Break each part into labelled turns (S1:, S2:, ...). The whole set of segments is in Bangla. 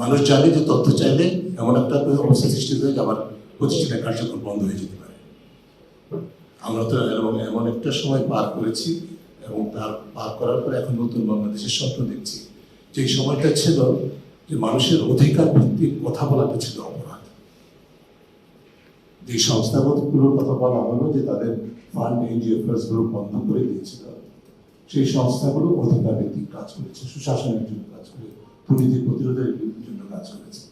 S1: মানুষ জানে যে তথ্য চাইলে এমন একটা অবস্থা সৃষ্টি হয়ে যে আমার প্রতিষ্ঠানের কার্যক্রম বন্ধ হয়ে যেতে পারে। আমরা তো এরকম এমন একটা সময় পার করেছি এবং তার পার করার পরে এখন নতুন বাংলাদেশের স্বপ্ন দেখছি। যে সময়টা ছিল যে মানুষের অধিকার ভিত্তিক কথা বলাটা ছিল অপরাধ। যে সংস্থাগুলোর কথা বলা হলো যে তাদের ফান্ড এনজিও গুলো বন্ধ করে দিয়েছিল। সেই সংস্থাগুলো অধিকার ভিত্তিক কাজ করেছে, সুশাসনের জন্য কাজ করে দুর্নীতি প্রতিরোধের জন্য কাজ করেছে।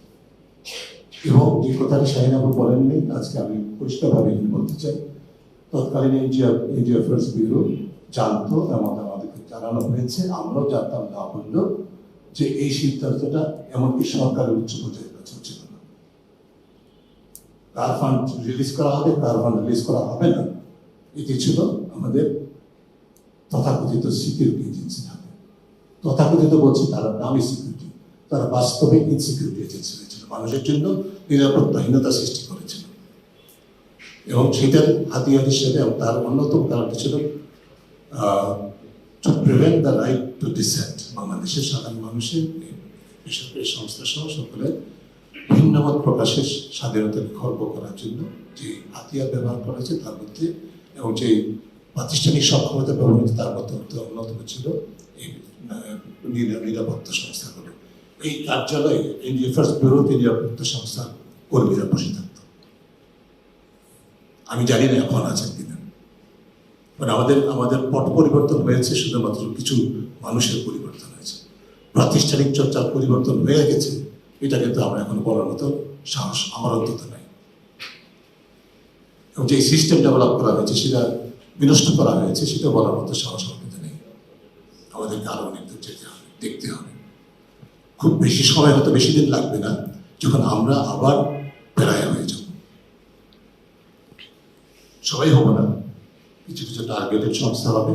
S1: এবং যে কথাটি শাহিন আবু বলেননি আজকে আমি পরিষ্কারভাবে বলতে চাই। তৎকালীন এনজিও এনজিও অ্যাফেয়ার্স ব্যুরো জানতো এবং আমাদেরকে জানানো হয়েছে, আমরাও জানতাম না বললেও যে এই সিদ্ধান্তটা এমনকি সরকারের উচ্চ পর্যায়ে কাছে ছিল না কার ফান্ড রিলিজ করা হবে, কার ফান্ড রিলিজ করা হবে না, এটি ছিল আমাদের তথাকথিত সিকিউরিটি এজেন্সি থাকে। তথাকথিত বলছি তারা নামই সিকিউরিটি তারা বাস্তবে ইনসিকিউরিটি হয়েছিল মানুষের জন্য নিরাপত্তাহীনতা সৃষ্টি করেছিল। এবং সেটার হাতিয়ার হিসেবে এবং তার অন্যতম কারণটি ছিল to prevent the right to dissent বাংলাদেশের সাধারণ মানুষের বেসরকারি সংস্থা সহ সকলের ভিন্নমত প্রকাশের স্বাধীনতাকে খর্ব করার জন্য যে হাতিয়ার ব্যবহার করা হয়েছে তার মধ্যে এবং যে প্রাতিষ্ঠানিক সক্ষমতা ব্যবহার তার মধ্যে অন্যতম- ছিল এই নিরা- নিরাপত্তা সংস্থাগুলো এই কার্যালয়ে এনজিও ফার্স্ট ব্যুরোতে নিরাপত্তা সংস্থার কর্মীরা বসে থাকত। আমি জানি না এখন আছেন কিনা। মানে আমাদের আমাদের পট পরিবর্তন হয়েছে, শুধুমাত্র কিছু মানুষের পরিবর্তন হয়েছে। প্রাতিষ্ঠানিক চর্চার পরিবর্তন হয়ে গেছে, এটা কিন্তু আমরা এখন বলার মতো সাহস আমার অন্তত নাই। এবং যে সিস্টেম ডেভেলপ করা হয়েছে, সেটা বিনষ্ট করা হয়েছে, সেটা বলার মতো সাহস আমার কিন্তু নেই। আমাদেরকে আরও অনেক দূর যেতে হবে, দেখতে হবে। খুব বেশি সময় হয়তো বেশি দিন লাগবে না, যখন আমরা আবার প্রায় হয়ে যাব। সবাই হব না। কিছু কিছু টার্গেটেড সংস্থা হবে।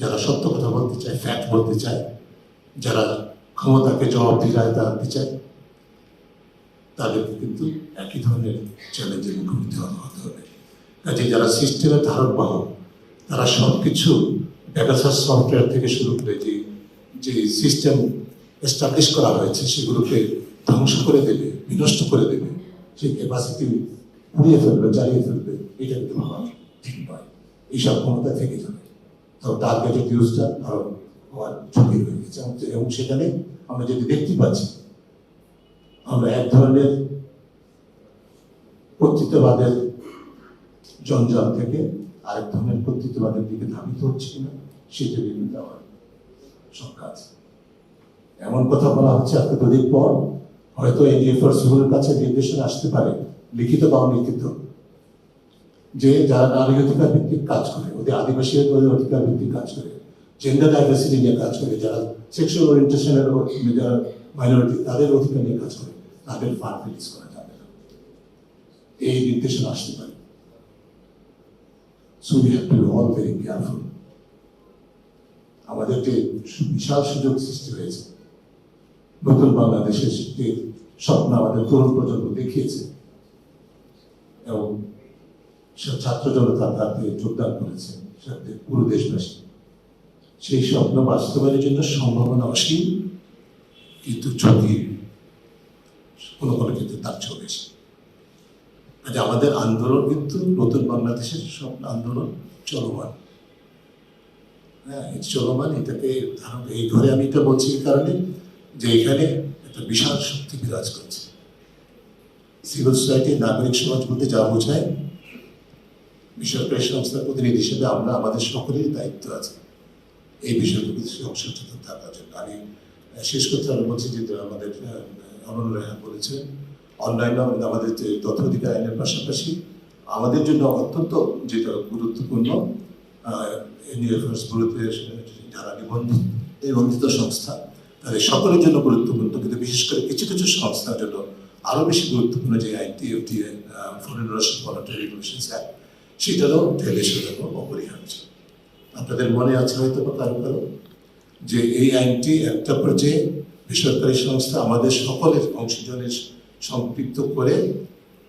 S1: যারা সত্য কথা বলতে চায় ফ্যাক্ট বলতে চায়, যারা ক্ষমতাকে জবাবদিহিতা আনতে চায়, তাদেরকে কিন্তু একই ধরনের চ্যালেঞ্জের মুখোমুখি হতে হবে। কাজে যারা সিস্টেমের ধারক বাহক তারা সব কিছু পেগাসাস সফটওয়্যার থেকে শুরু করে যে সিস্টেম এস্টাবলিশ করা হয়েছে, সেগুলোকে ধ্বংস করে দেবে, বিনষ্ট করে দেবে, সেই ক্যাপাসিটি পুড়িয়ে ফেলবে, জ্বালিয়ে ফেলবে, এটা কিন্তু ভাবা ঠিক নয়। এইসব ক্ষমতা থেকে যাবে। তো টার্গেটেড ইউজটা আরও হওয়ার ঝুঁকি রয়ে গেছে। এবং সেখানে আমরা যদি দেখতে পাচ্ছি, আমরা এক ধরনের কর্তৃত্ববাদের জঞ্জাল থেকে আরেক ধরনের কর্তৃত্ববাদের দিকে ধাবিত হচ্ছে কিনা, সেটা কিন্তু আমার শঙ্কা আছে। এমন কথা বলা হচ্ছে আজকে দুদিন পর। হয়তো এনডিএ ফোর্সগুলোর কাছে নির্দেশনা আসতে পারে, লিখিত বা অলিখিত। যে যারা নারী অধিকার ভিত্তিক কাজ করে, ওদের আদিবাসী অধিকার ভিত্তিক কাজ করে জেন্ডার ডাইভার্সিটি নিয়ে কাজ করে, যারা সেক্সুয়াল ওরিয়েন্টেশনের যারা মাইনরিটি তাদের অধিকার নিয়ে কাজ করে, তাদের ফান্ড রিলিজ করা যাবে না। এই নির্দেশনা আসতে পারে। So we have to all very careful আমাদের যে বিশাল সুযোগ সৃষ্টি হয়েছে নতুন বাংলাদেশের যে স্বপ্ন আমাদের তরুণ প্রজন্ম দেখিয়েছে এবং ছাত্র জনতা তাতে যোগদান করেছে, সাথে পুরো দেশবাসী। সেই স্বপ্ন বাস্তবায়নের জন্য সম্ভাবনা অসীম, কিন্তু ঝুঁকি কোনো কোনো ক্ষেত্রে তার বেশি। কাজে আমাদের আন্দোলন কিন্তু নতুন বাংলাদেশের স্বপ্ন আন্দোলন চলমান। হ্যাঁ চলমান, এটাকে এই ঘরে আমি এটা বলছি কারণে যে এখানে একটা বিশাল শক্তি বিরাজ করছে। সিভিল সোসাইটি, নাগরিক সমাজ বলতে যা বোঝায়, বেসরকারি সংস্থার প্রতিনিধি হিসেবে আমরা আমাদের সকলেরই দায়িত্ব আছে। এই বিষয়গুলো সচেতন থাকার জন্য। আমি শেষ করতে আমি বলছি যে আমাদের অনন্য রেহা বলেছে অনলাইনে আমাদের যে তথ্য আইনের পাশাপাশি আমাদের জন্য অত্যন্ত যেটা গুরুত্বপূর্ণ এনজিওগুলোতে যারা নিবন্ধন নিবন্ধিত সংস্থা তাদের সকলের জন্য গুরুত্বপূর্ণ, কিন্তু বিশেষ করে কিছু কিছু সংস্থার জন্য আরও বেশি গুরুত্বপূর্ণ যে আইনটি FT foreign relation voluntary regulations act সেটারও জন্য অপরিহার্য। আপনাদের মনে আছে হয়তো বা কারও কারও যে এই আইনটি একটা পর্যায়ে বেসরকারি সংস্থা আমাদের সকলের অংশীজনের সম্পৃক্ত করে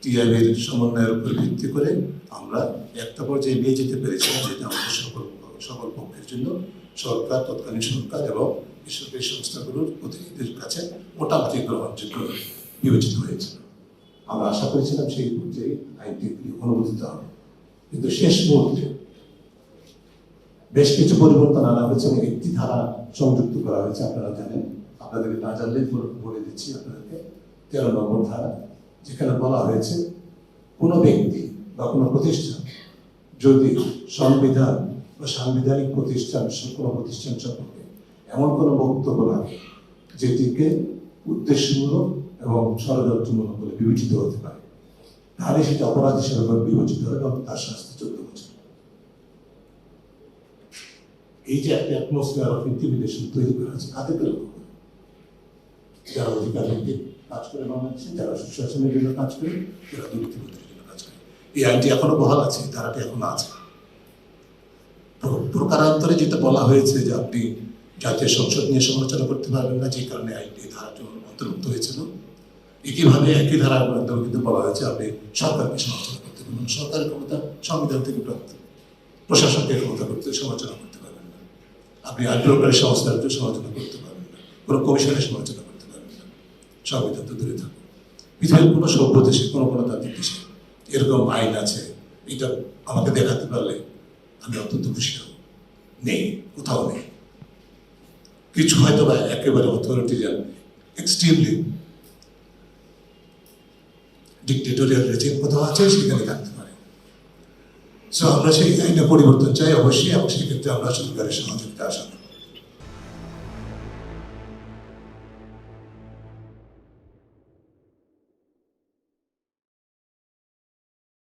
S1: টিআইবির সমন্বয়ের উপর ভিত্তি করে আমরা একটা পর্যায়ে নিয়ে যেতে পেরেছিলাম যেটা আমাদের সকল সকল পক্ষের জন্য সরকার, তৎকালীন সরকার এবং বেসরকারি সংস্থাগুলোর প্রতিনিধিদের কাছে মোটামুটি গ্রহণযোগ্য বিবেচিত হয়েছিল আমরা আশা করেছিলাম সেই পর্যায়ে আইনটি অনুমোদিত হবে। কিন্তু শেষ মুহূর্তে বেশ কিছু পরিবর্তন আনা হয়েছে এবং একটি ধারা সংযুক্ত করা হয়েছে, আপনারা জানেন। আপনাদেরকে না জানলে বলে দিচ্ছি আপনাদেরকে। তেরো নম্বর ধারা, যেখানে বলা হয়েছে, কোনো ব্যক্তি বা কোনো প্রতিষ্ঠান যদি সংবিধান বা সাংবিধানিক প্রতিষ্ঠান কোনো প্রতিষ্ঠান সম্পর্কে এমন কোনো বক্তব্য রাখে যেটিকে উদ্দেশ্যমূলক এবং ষড়যন্ত্রমূলক বলে বিবেচিত হতে পারে। তাহলে সেটা অপরাধ হিসেবে বিবেচিত হবে এবং তার শাস্তি চোদ্দ বছর। এই যে একটা অ্যাটমসফিয়ার অফ ইন্টিমিডেশন তৈরি করা হয়েছে লক্ষ্য করে যারা অধিকার ভিত্তিক কাজ করে বাংলাদেশে, যারা সুশাসনের জন্য কাজ করে, যারা দুর্নীতিবাদের জন্য কাজ করে। এই আইনটি এখনও বহাল আছে ধারাটি এখনও আছে। প্রকারান্তরে যেটা বলা হয়েছে যে আপনি জাতীয় সংসদ নিয়ে সমালোচনা করতে পারবেন না, যে কারণে আইনটি ধারাটি অন্তর্ভুক্ত হয়েছিল। একইভাবে একই ধারার মাধ্যমে কিন্তু বলা হয়েছে, আপনি সরকারকে সমালোচনা করতে পারবেন সরকারের ক্ষমতা সংবিধান থেকে প্রাপ্ত। প্রশাসনকে ক্ষমতা করতে সমালোচনা করতে পারবেন না। আপনি আইন প্রকারের সংস্থার সমালোচনা করতে পারবেন না। কোনো কমিশনের সমালোচনা করতে পারবেন না। সংবিধান তো দূরে থাকুন পৃথিবীর কোনো সভ্য দেশে, কোনো গণতান্ত্রিক দেশে এরকম আইন আছে, এটা আমাকে দেখাতে পারলে আমি অত্যন্ত খুশি হব। নেই, কোথাও নেই। কিছু হয়তো বা একেবারে অথরিটিরিয়ান এক্সট্রিমলি ডিকটেটোরিয়াল রেজিম কোথাও আছে, সেখানে থাকতে পারে। সো আমরা সেই আইনে পরিবর্তন চাই অবশ্যই, এবং সেক্ষেত্রে আমরা সরকারের সহযোগিতা আশা